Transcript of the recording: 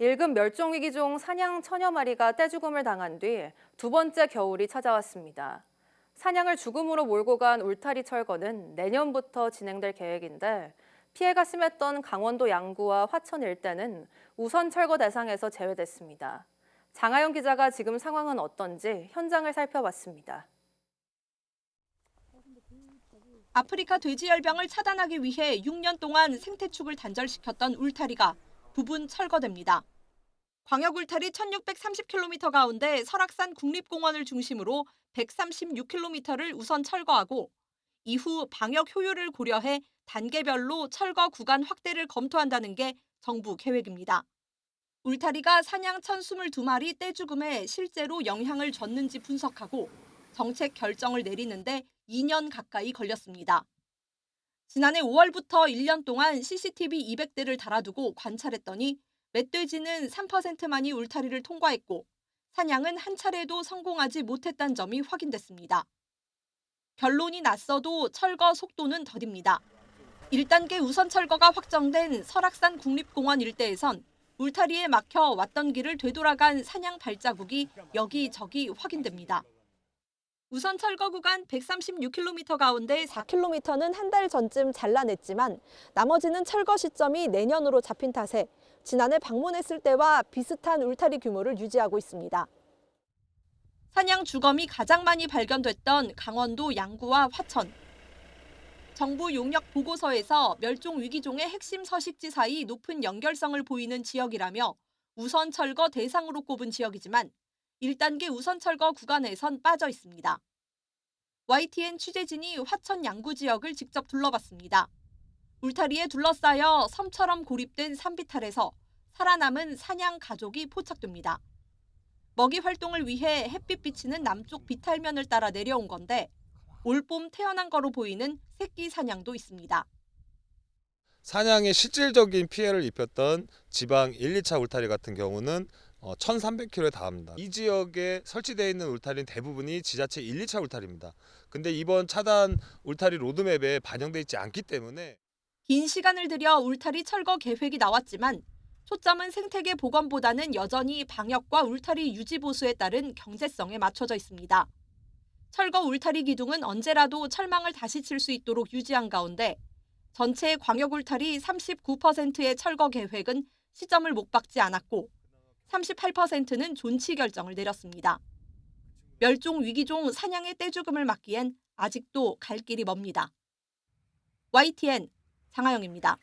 일급 멸종위기종 사냥 천여 마리가 떼죽음을 당한 뒤 두 번째 겨울이 찾아왔습니다. 사냥을 죽음으로 몰고 간 울타리 철거는 내년부터 진행될 계획인데 피해가 심했던 강원도 양구와 화천 일대는 우선 철거 대상에서 제외됐습니다. 장하영 기자가 지금 상황은 어떤지 현장을 살펴봤습니다. 아프리카 돼지열병을 차단하기 위해 6년 동안 생태축을 단절시켰던 울타리가 부분 철거됩니다. 광역 울타리 1630km 가운데 설악산 국립공원을 중심으로 136km를 우선 철거하고 이후 방역 효율을 고려해 단계별로 철거 구간 확대를 검토한다는 게 정부 계획입니다. 울타리가 사냥 1022마리 떼죽음에 실제로 영향을 줬는지 분석하고 정책 결정을 내리는데 2년 가까이 걸렸습니다. 지난해 5월부터 1년 동안 CCTV 200대를 달아두고 관찰했더니 멧돼지는 3%만이 울타리를 통과했고 사냥은 한 차례도 성공하지 못했다는 점이 확인됐습니다. 결론이 났어도 철거 속도는 더딥니다. 1단계 우선 철거가 확정된 설악산 국립공원 일대에선 울타리에 막혀 왔던 길을 되돌아간 사냥 발자국이 여기저기 확인됩니다. 우선 철거 구간 136km 가운데 4km는 한 달 전쯤 잘라냈지만 나머지는 철거 시점이 내년으로 잡힌 탓에 지난해 방문했을 때와 비슷한 울타리 규모를 유지하고 있습니다. 사냥 주검이 가장 많이 발견됐던 강원도 양구와 화천. 정부 용역 보고서에서 멸종 위기종의 핵심 서식지 사이 높은 연결성을 보이는 지역이라며 우선 철거 대상으로 꼽은 지역이지만 1단계 우선 철거 구간에선 빠져 있습니다. YTN 취재진이 화천 양구 지역을 직접 둘러봤습니다. 울타리에 둘러싸여 섬처럼 고립된 산비탈에서 살아남은 사냥 가족이 포착됩니다. 먹이 활동을 위해 햇빛 비치는 남쪽 비탈면을 따라 내려온 건데 올봄 태어난 거로 보이는 새끼 사냥도 있습니다. 사냥에 실질적인 피해를 입혔던 지방 1, 2차 울타리 같은 경우는 1,300km에 달합니다. 이 지역에 설치되어 있는 울타리는 대부분이 지자체 1, 2차 울타리입니다. 근데 이번 차단 울타리 로드맵에 반영돼 있지 않기 때문에 긴 시간을 들여 울타리 철거 계획이 나왔지만 초점은 생태계 복원보다는 여전히 방역과 울타리 유지 보수에 따른 경제성에 맞춰져 있습니다. 철거 울타리 기둥은 언제라도 철망을 다시 칠 수 있도록 유지한 가운데 전체 광역 울타리 39%의 철거 계획은 시점을 못 박지 않았고 38%는 존치 결정을 내렸습니다. 멸종 위기종 사냥의 떼죽음을 막기엔 아직도 갈 길이 멉니다. YTN 장하영입니다.